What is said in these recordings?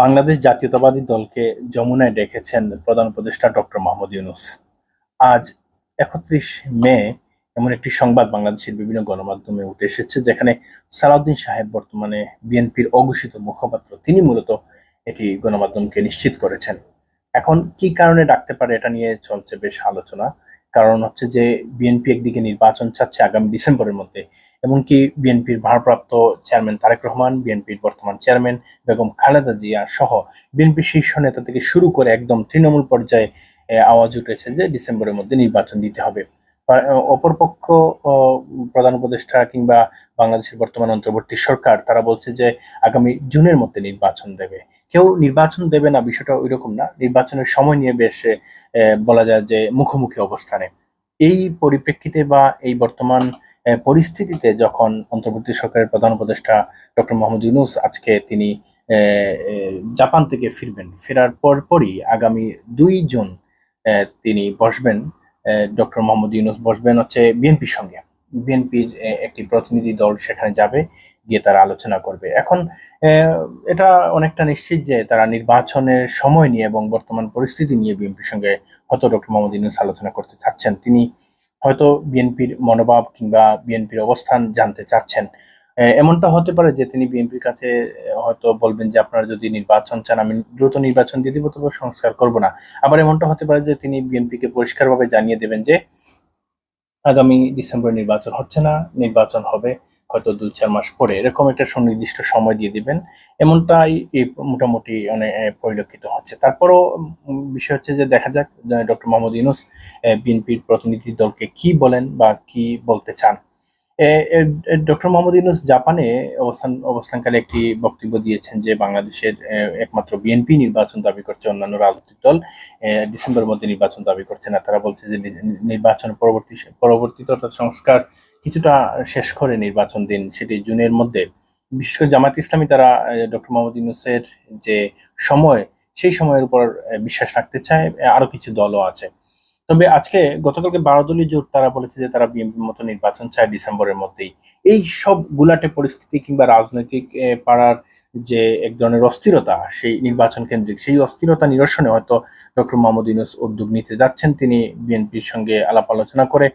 বাংলাদেশ জাতীয়তাবাদী দলকে যমুনায় ডেকেছেন প্রধান উপদেষ্টা ডক্টর মোহাম্মদ ইউনুস। আজ একত্রিশ মে এমন একটি সংবাদ বাংলাদেশের বিভিন্ন গণমাধ্যমে উঠে এসেছে, যেখানে সালাউদ্দিন সাহেব বর্তমানে বিএনপির অঘোষিত মুখপাত্র। তিনি মূলত এটি গণমাধ্যমকে নিশ্চিত করেছেন। এখন কি কারণে ডাকতে পারে এটা নিয়ে চলছে বেশ আলোচনা। কারণ হচ্ছে যে বিএনপি একদিকে নির্বাচন চাচ্ছে আগামী ডিসেম্বরের মধ্যে, এমনকি বিএনপির ভারপ্রাপ্ত চেয়ারম্যান তারেক রহমান বিএনপির বর্তমান চেয়ারম্যান বেগম খালেদা জিয়া সহ বিএনপি শীর্ষ নেতা থেকে শুরু করে একদম তৃণমূল পর্যায়ে আওয়াজ উঠেছে যে ডিসেম্বরের মধ্যে নির্বাচন দিতে হবে। অপরপক্ষ প্রধান উপদেষ্টা কিংবা বাংলাদেশের বর্তমান অন্তর্বর্তী সরকার, তারা বলছে যে আগামী জুনের মধ্যে নির্বাচন দেবে। কেউ নির্বাচন দেবে না, বিষয়টা ওই রকম না। নির্বাচনের সময় নিয়ে বেশ বলা যায় যে মুখোমুখি অবস্থানে। এই পরিপ্রেক্ষিতে বা এই বর্তমান পরিস্থিতিতে যখন অন্তর্বর্তী সরকারের প্রধান উপদেষ্টা ডক্টর মোহাম্মদ ইউনুস আজকে তিনি জাপান থেকে ফিরবেন, ফেরার পরপরই আগামী দুই জুন তিনি বসবেন ডক্টর মোহাম্মদ ইউনুস বসবেন হচ্ছে বিএনপির সঙ্গে। বিএনপির একটি প্রতিনিধি দল সেখানে যাবে। গিয়ে তারা আলোচনা করবে। এখন এটা অনেকটা নিশ্চিত যে তারা নির্বাচনের সময় নিয়ে এবং বর্তমান পরিস্থিতি নিয়ে বিএনপির সঙ্গে হয়তো ডক্টর মোহাম্মদ ইউনুস আলোচনা করতে চাচ্ছেন। তিনি হয়তো বিএনপির মনোভাব কিংবা বিএনপির অবস্থান জানতে চাচ্ছেন। এমনটা হতে পারে যে তিনি বিএনপির কাছে হয়তো বলবেন যে আপনারা যদি নির্বাচন চান, আমি দ্রুত নির্বাচন দিয়ে দিব, তবে সংস্কার করব না। আবার এমনটা হতে পারে যে তিনি বিএনপিকে পরিষ্কারভাবে জানিয়ে দেবেন যে আগামী ডিসেম্বর নির্বাচন হচ্ছে না, নির্বাচন হবে। হয়তো দু চার মাস পরে এরকম একটা সুনির্দিষ্ট সময় দিয়ে দিবেন। এমনটাই এই মোটামুটি মানে পরিলক্ষিত হচ্ছে। তারপরও বিষয় হচ্ছে যে দেখা যাক ডক্টর মোহাম্মদ ইউনুস বিএনপির প্রতিনিধি দলকে কি বলেন বা কি বলতে চান। ডক্টর মোহাম্মদ ইউনুস জাপানে অবস্থান অবস্থানকালে একটি বক্তব্য দিয়েছেন যে বাংলাদেশের একমাত্র বিএনপি নির্বাচন দাবি করছে অন্যান্য রাজনৈতিক দল আহ, ডিসেম্বরের মধ্যে নির্বাচন দাবি করছে না তারা বলছে যে নির্বাচন পরবর্তী পরবর্তীতে অর্থাৎ সংস্কার কিছুটা শেষ করে নির্বাচন দিন সেটি জুনের মধ্যে। বিশেষ করে জামাত ইসলামী তারা ডক্টর মোহাম্মদ ইউনুসের যে সময় সেই সময়ের উপর বিশ্বাস রাখতে চায় আহ, আরও কিছু দলও আছে। তবে আজকে গতকালকে বারো দলীয় জোট তারা বলেছে যে তারা বিএনপির মতো নির্বাচন চায় ডিসেম্বরের মধ্যেই। এই সব গুলাটে পরিস্থিতি কিংবা রাজনৈতিক পাড়ার যে এক ধরনের অস্থিরতা, সেই নির্বাচন কেন্দ্রিক, সেই অস্থিরতা নিরসনে হয়তো ডক্টর মোহাম্মদ ইউনুস উদ্যোগ নিতে যাচ্ছেন। তিনি বিএনপির সঙ্গে আলাপ আলোচনা করে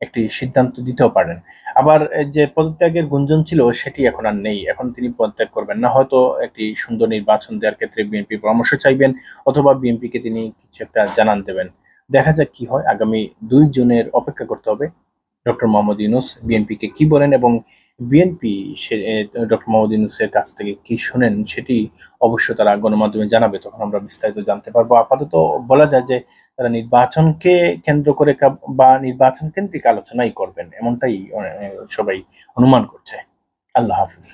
একটি সিদ্ধান্ত দিতেও পারেন। আবার যে পদত্যাগের গুঞ্জন ছিল, সেটি এখন আর নেই। এখন তিনি পদত্যাগ করবেন না। হয়তো একটি সুন্দর নির্বাচন দেওয়ার ক্ষেত্রে বিএনপি পরামর্শ চাইবেন, অথবা বিএনপিকে তিনি কিছু একটা জানান দেবেন। দেখা যাক কি হয়। আগামী দুই জনের অপেক্ষা করতে হবে। ডক্টর মোহাম্মদ ইউনুস বিএনপিকে কি বলেন এবং বিএনপি সে ডক্টর মোহাম্মদ ইউনুসের কাছ থেকে কি শুনেন সেটি অবশ্য তারা গণমাধ্যমে জানাবে। তখন আমরা বিস্তারিত জানতে পারব। আপাতত বলা যায় যে তারা নির্বাচনকে কেন্দ্র করে বা নির্বাচন কেন্দ্রিক আলোচনাই করবেন, এমনটাই সবাই অনুমান করছে। আল্লাহ হাফিজ।